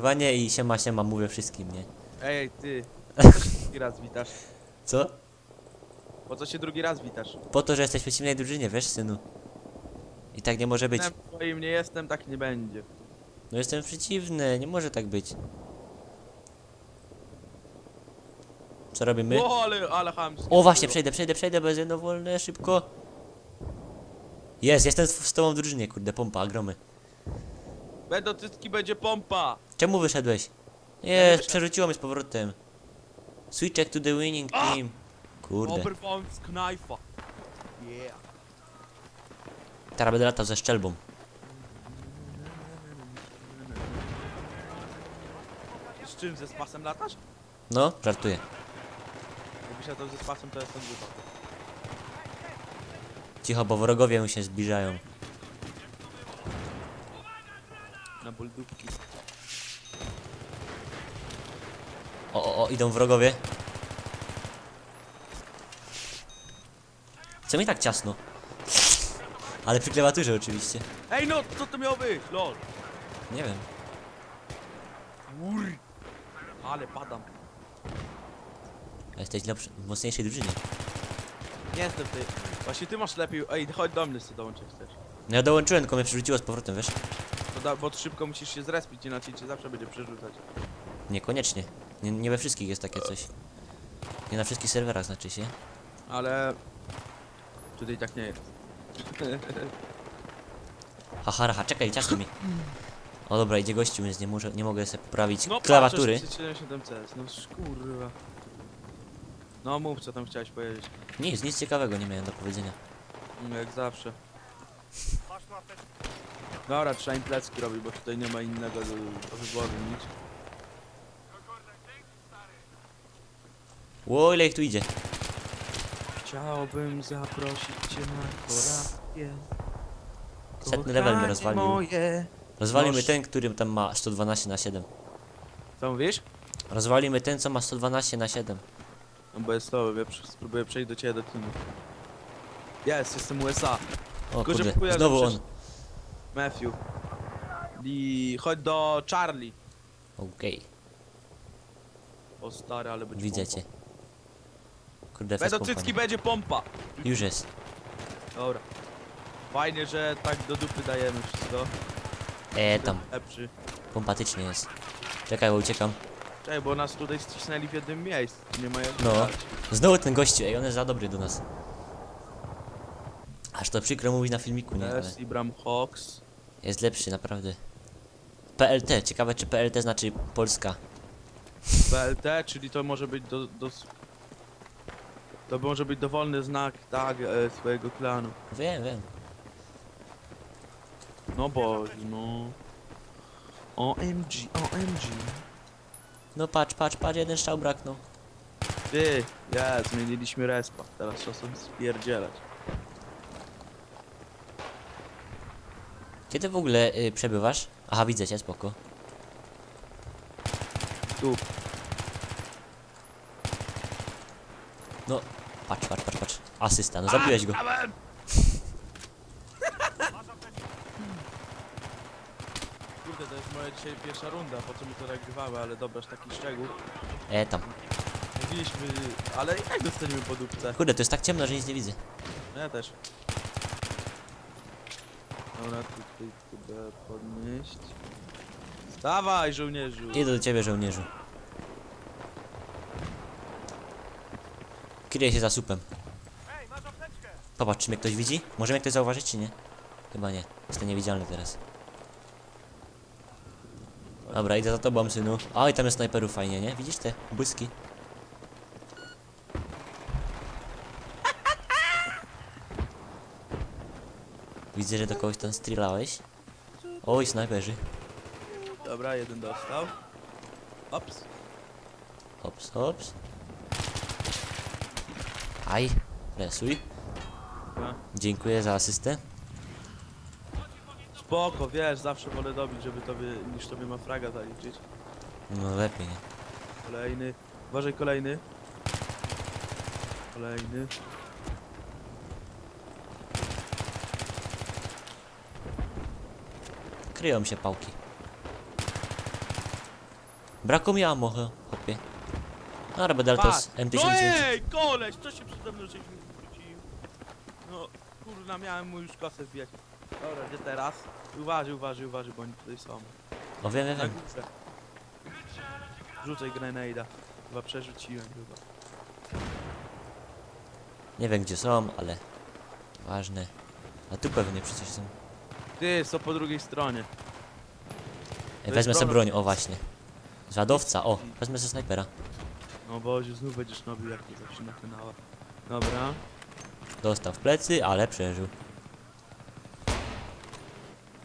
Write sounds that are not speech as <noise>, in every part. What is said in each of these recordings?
nagrywanie i siema siema mówię wszystkim, nie? Ej, ty. Po co się drugi raz witasz? Co? Po co się drugi raz witasz? Po to, że jesteś w przeciwnej drużynie, wiesz synu? I tak nie może być. Jestem twoim nie jestem, tak nie będzie. No jestem przeciwny, nie może tak być. Co robimy? O, ale, ale chamskie. O właśnie, przejdę, przejdę, przejdę, bez jedno wolne, szybko. Jest, jestem z, z tobą w drużynie, kurde, pompa, gromy. Będą cycki, będzie pompa. Czemu wyszedłeś? nie Jest, przerzuciło mnie z powrotem. Switchek to the winning A! team. Kurde, Oberwąs knajfa. Yeah. teraz będę latał ze szczelbą. Z czym, ze spasem latasz? No, żartuję. Jakbyś latał ze spasem, to jestem dupa. Cicho, bo wrogowie mu się zbliżają. Na ból dupki. O, o, o, idą wrogowie. Co mi tak ciasno? Ale przy klawiaturze oczywiście. Ej no, co to miało być? Lol. Nie wiem. Ur. Ale padam. Jesteś lepszy, w mocniejszej drużynie. Nie jestem ty. Właśnie ty masz lepiej. Ej, chodź do mnie, co dołączyć chcesz. No ja dołączyłem, tylko mnie przerzuciło z powrotem, wiesz? Da, bo szybko musisz się zrespić, inaczej cię zawsze będzie przerzucać. Niekoniecznie. Nie, nie we wszystkich jest takie coś. Nie na wszystkich serwerach znaczy się. Ale... Tutaj tak nie jest. <laughs> Haha, haha, czekaj, ciasno mi. O dobra, idzie gościu, więc nie, muszę, nie mogę sobie poprawić No klawiatury. 77 CS, no kurwa. No mów co tam chciałeś powiedzieć. Nic, nic ciekawego nie miałem do powiedzenia. No, Jak zawsze. Dobra, trzeba im plecki robić, bo tutaj nie ma innego do, do wyboru nic. Ło, ile ich tu idzie? Chciałbym zaprosić cię na kolację. Setny level mnie rozwalił. Moje. Rozwalimy Noż. ten, którym tam ma 112 na 7. Co mówisz? Rozwalimy ten, co ma 112 na 7. No bo jest to, ja spróbuję przejść do ciebie do teamu. Jest, jestem USA. O Tylko, że kurde, że znowu on. Matthew. I chodź do Charlie. Okej, O stary, ale będzie widzę pompa. cię. Kurde, Będą fest cycki, będzie pompa. Już jest. Dobra. Fajnie, że tak do dupy dajemy wszystko. E, tam, Lepszy. pompatycznie jest. Czekaj, bo uciekam. Czekaj, bo nas tutaj ścisnęli w jednym miejscu. Nie ma jak No. Znowu ten gościu, ej, on jest za dobry do nas. Aż to przykro mówić na filmiku, nie? Ale Jest Ibram Hawks. jest lepszy, naprawdę. PLT, ciekawe czy PLT znaczy Polska. BLT, czyli to może być do, do... To może być dowolny znak, tak, e, swojego klanu. Wiem, wiem. No bo, no... OMG, OMG. No patrz, patrz, patrz, jeden strzał braknął. Ty, ja, zmieniliśmy respa. Teraz sobie spierdzielać. Kiedy w ogóle y, przebywasz? Aha, widzę cię, spoko. Tu. No, patrz, patrz, patrz, patrz. Asysta, no zabiłeś go. <laughs> Kurde, to jest moja dzisiaj pierwsza runda, po co mi to nagrywały, ale dobrasz taki szczegół. E, tam. Mówiliśmy, ale i tak dostaniemy po dupce. Kurde, to jest tak ciemno, że nic nie widzę. Ja też. Dobra, tutaj chyba podnieść. Stawaj, żołnierzu! Idę do ciebie, żołnierzu. Kryję się za supem. Popatrz, czy mnie ktoś widzi? Może mnie ktoś zauważyć, czy nie? Chyba nie. Jestem niewidzialny teraz. Dobra, idę za tobą, synu. I tam jest snajperów fajnie, nie? Widzisz te błyski? Widzę, że do kogoś tam strzelałeś. Oj, snajperzy. Dobra, jeden dostał. Ops. Hops, hops. Aj, resuj. Dobra. Dziękuję za asystę. Spoko, wiesz, zawsze wolę dobić, żeby tobie, niż tobie ma fraga zaliczyć. No lepiej, nie? Kolejny. Uważaj, kolejny. Kolejny. Kryją się pałki. Brakło mi ammo, hopie. Dobra, będę ale to z Patrz. No M1009. ej, koleś, co się przede mną żeś mi wrócił? No, kurna, miałem mu już kosę wbijać. Dobra, gdzie teraz? Uważaj, uważaj, uważaj, bo oni tutaj są. O wiem, wiem, Na wiem. górze. Rzucaj grenade'a. Chyba przerzuciłem chyba. Nie wiem gdzie są, ale... Ważne. A tu pewnie przecież są. Ty, są po drugiej stronie. Ej, jest wezmę sobie broń. o właśnie. Żadowca, o, wezmę ze snajpera. No Boże, znów będziesz nowy jak to zawsze na kanałach. Dobra. Dostał w plecy, ale przeżył.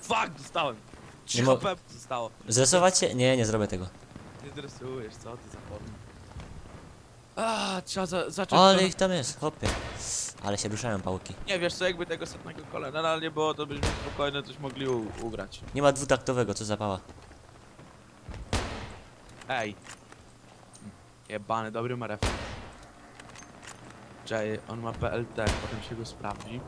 Fuck, dostałem! 3 Nie mo- HP zostało. Zresować się? Nie, nie zrobię tego. Nie dresujesz, co ty za porno. A, trzeba za zacząć... Ale to- ich tam jest, hopie. Ale się ruszają pałki. Nie, wiesz co, jakby tego setnego kola nadal nie było, to byśmy spokojnie coś mogli ugrać. Nie ma dwutaktowego, co za pała. Ej. Jebany, dobry ma refleks. Czekaj, on ma PLT, potem się go sprawdzi.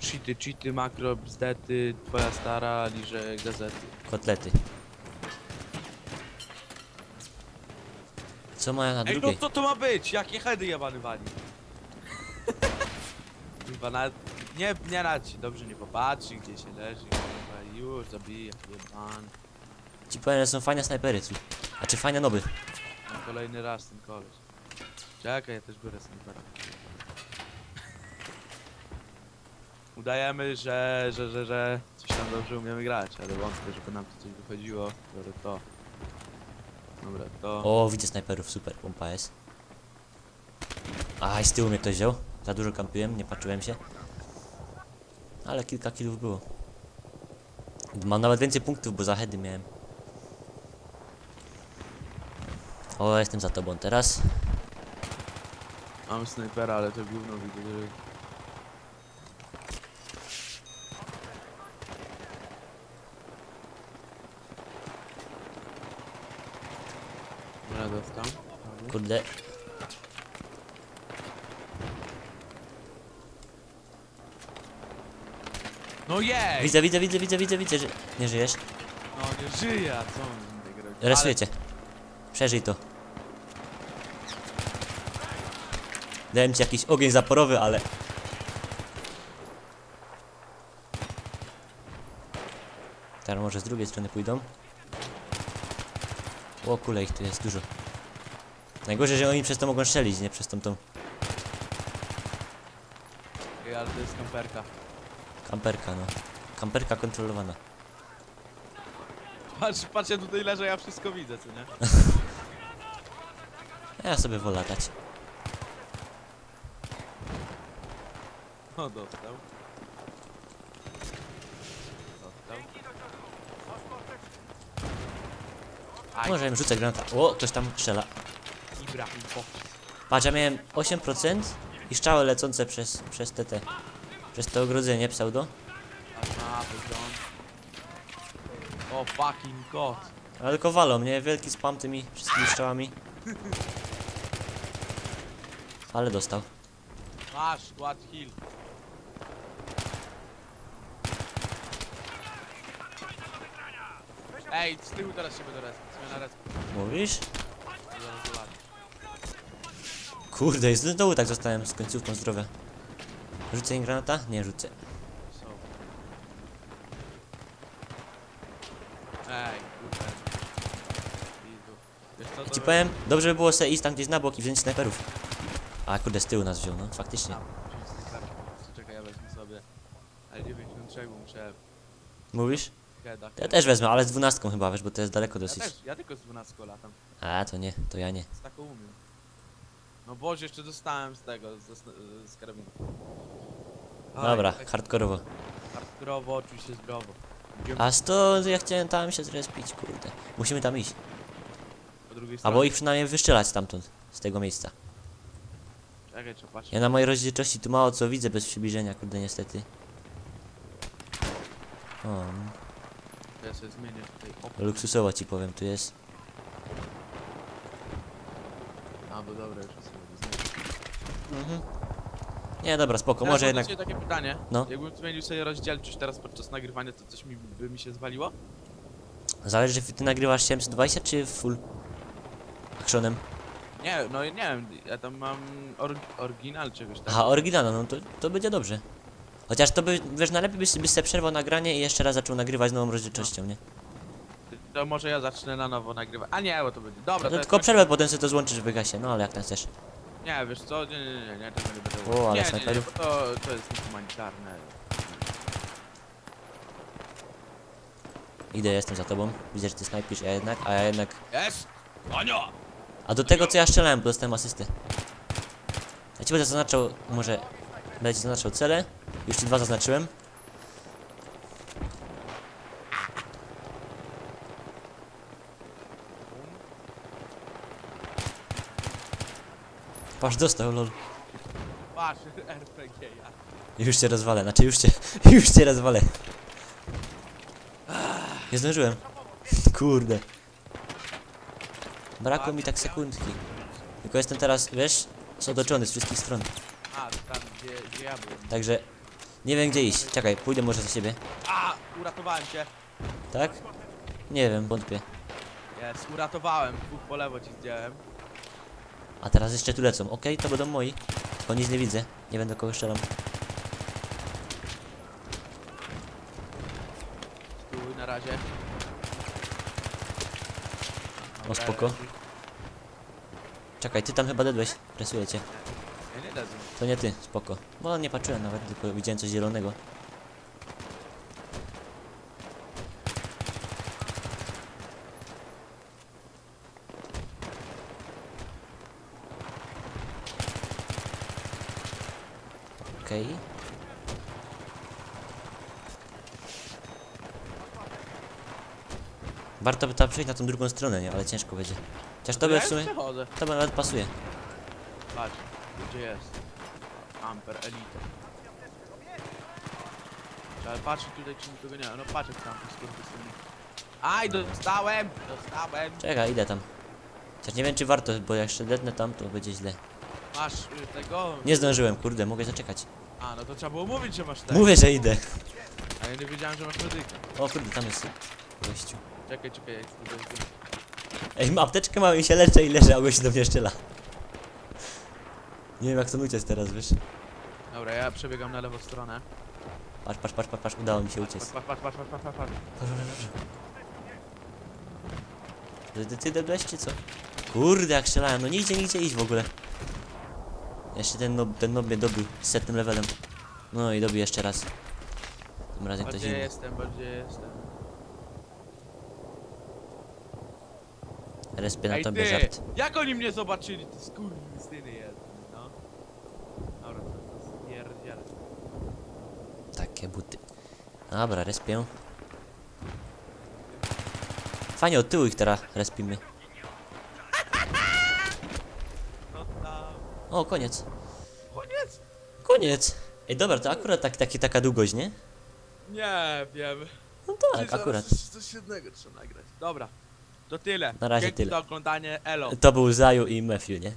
Cheaty, cheaty, makro, bzdety, twoja stara, liże gazety. Kotlety. Co mają na Ej, no drugiej? co to ma być? Jakie heady jebany wali? Chyba nawet, nie, nie rad się dobrze nie popatrzy, gdzie się leży, kurwa, już zabija, jebany. Ci powiem, że są fajne snajpery tu. A czy fajne noby? Na kolejny raz ten koleś. Czekaj, ja też biorę snajpera. Udajemy, że, że, że, że coś tam dobrze umiemy grać, ale wątpię, żeby nam to coś wychodziło. Biorę to. Dobra, to. O, widzę snajperów, super, pompa jest. Aj, z tyłu mnie ktoś wziął. Za dużo kampiłem, nie patrzyłem się. Ale kilka killów było. Mam nawet więcej punktów, bo za heady miałem. O, jestem za tobą teraz. Mam snajpera, ale to gówno widzę, że... Dostał. Kurde. No jej! Widzę, widzę, widzę, widzę, widzę, widzę, że nie żyjesz. No nie żyje, a co on będzie grać? Resujecie. Przeżyj to. Dałem ci jakiś ogień zaporowy, ale... Teraz może z drugiej strony pójdą. O kule, ich tu jest dużo. Najgorzej, że oni przez to mogą strzelić, nie przez tą tą Ej, ale to jest kamperka. kamperka, no. Kamperka kontrolowana. Patrz, patrz, ja tutaj leżę, ja wszystko widzę, co nie? <laughs> Ja sobie wolę latać. O, dostał. Dostał. Aj, Może im rzucę granata. O, ktoś tam strzela. Patrz, ja miałem 8% i strzały lecące przez, przez TT. Przez to ogrodzenie pseudo. O, fucking god. Ale tylko walą mnie, wielki spam tymi wszystkimi strzałami. Ale dostał. Masz, squad heal. Ej, z tyłu teraz się będę res. Mówisz? Kurde, i znowu tak zostałem z końcówką zdrowia. Rzucę im granata? Nie rzucę. Ej, kurde. Ci powiem, dobrze by było sobie iść tam gdzieś na bok i wziąć snajperów. A kurde, z tyłu nas wziął, no faktycznie. Czekaj, ja wezmę sobie. L93, bo muszę Mówisz? Ja też wezmę, ale z dwunastką chyba, wiesz, bo to jest daleko Ja dosyć. też, ja tylko z 12 latam. A, to nie, to ja nie. Z taką umiem. No boże, jeszcze dostałem z tego, z, z karabinu. Aj, Dobra, tak hardkorowo. Hardkorowo, oczywiście zdrowo. Idziemy A stąd ja chciałem tam się zrespić, kurde. Musimy tam iść. po drugiej stronie. Albo ich przynajmniej wyszczelać stamtąd, z tego miejsca. Czekaj, trzeba patrzeć. Ja na mojej rozdzielczości tu mało co widzę bez przybliżenia, kurde, niestety. O, Ja sobie zmienię tutaj. Op. luksusowo ci powiem, tu jest. A, bo dobra, już sobie zmienię. Mhm. Nie, dobra, spoko, Teraz może mam jednak... ciebie takie pytanie. No. Jakbym zmienił sobie rozdzielczość teraz podczas nagrywania, to coś mi, by mi się zwaliło? Zależy, czy ty nagrywasz 720 czy full actionem. Nie, no nie wiem, ja tam mam or oryginal czegoś tam. Aha, oryginalna, no to, to będzie dobrze. Chociaż to by, wiesz, najlepiej byś, byś sobie przerwał nagranie i jeszcze raz zaczął nagrywać z nową rozdzielczością, nie? To może ja zacznę na nowo nagrywać. A nie, bo to będzie. Dobra, No to tylko jest... przerwę, potem sobie to złączysz w wygasie, no ale jak tam chcesz. Nie, wiesz co? Nie, nie, nie, nie, tego nie będę O, ale Nie, nie, nie, snajperów. bo to, to jest niehumanitarne. Idę, jestem za tobą. Widzę, że ty snajpisz, a jednak, a ja jednak... Jest! Anio! A do tego, co ja strzelałem, bo dostałem asystę. Ja ci będę zaznaczał, może... Będę ci zaznaczał cele. Już ci dwa zaznaczyłem. Patrz, dostał, lol. Patrz, <laughs> RPG, ja. Już cię rozwalę, znaczy już cię, <laughs> już cię rozwalę. Nie zdążyłem. <laughs> Kurde. Brakło mi tak sekundki. Tylko jestem teraz, wiesz, otoczony z wszystkich stron. A, tam gdzie, gdzie ja byłem. Także nie wiem gdzie iść. Czekaj, pójdę może za siebie. A! Uratowałem cię. Tak? Nie wiem, wątpię. Jest, uratowałem. Dwóch po lewo ci zdjąłem. A teraz jeszcze tu lecą. Okej, to będą moi. Tylko nic nie widzę. Nie będę kogo strzelam. Stój na razie. O, spoko. Czekaj, ty tam chyba dedłeś. Presuję To nie ty, spoko. Bo nie patrzyłem nawet, tylko widziałem coś zielonego. Okej. Warto by tam przejść na tą drugą stronę, nie? Ale ciężko będzie. Chociaż to by w sumie... To by nawet pasuje. Patrz, gdzie jest? Amper Elite. Ale patrz tutaj czy nikogo nie ma. No patrz jak tam skurwysyny. Aj, dostałem! Dostałem! Czekaj, idę tam. Chociaż nie wiem czy warto, bo jak jeszcze dednę tam, to będzie źle. Masz y, tego? Nie zdążyłem, kurde, mogę zaczekać. A, no to trzeba było mówić, że masz tego. Mówię, że idę. A ja nie wiedziałem, że masz medyka. O kurde, tam jest gościu. Czekaj, czekaj, jak tu będzie. Ej, mam apteczkę mam i się leczę i leżę, a gość do mnie strzela. Nie wiem jak to uciec teraz, wiesz. Dobra, ja przebiegam na lewą stronę. Patrz, patrz, patrz, patrz, patrz, udało mi się Patrz, uciec. patrz, patrz, patrz, patrz, patrz, patrz. Ty, ty, ty dedłeś czy co? Kurde, jak strzelałem, no nie idzie nigdzie iść w ogóle. Jeszcze ten nob, ten nob mnie dobił z setnym levelem. No i dobił jeszcze raz. Tym razem ktoś inny. jestem, bardziej jestem. Respię na Ej tobie ty! żart. Jak oni mnie zobaczyli, ty skurwysyny jeden, no. Dobra, to, to spierdzielę. Takie buty. Dobra, respię. Fajnie, od tyłu ich teraz respimy. O, koniec. Koniec? Koniec. Ej, dobra, to akurat tak, taki, taka długość, nie? Nie wiem. No Czyli tak, zaraz akurat. Coś, coś jednego trzeba nagrać. Dobra. To tyle. Na razie Dzięki tyle. za oglądanie. Elo. To był Zaju i Matthew, nie?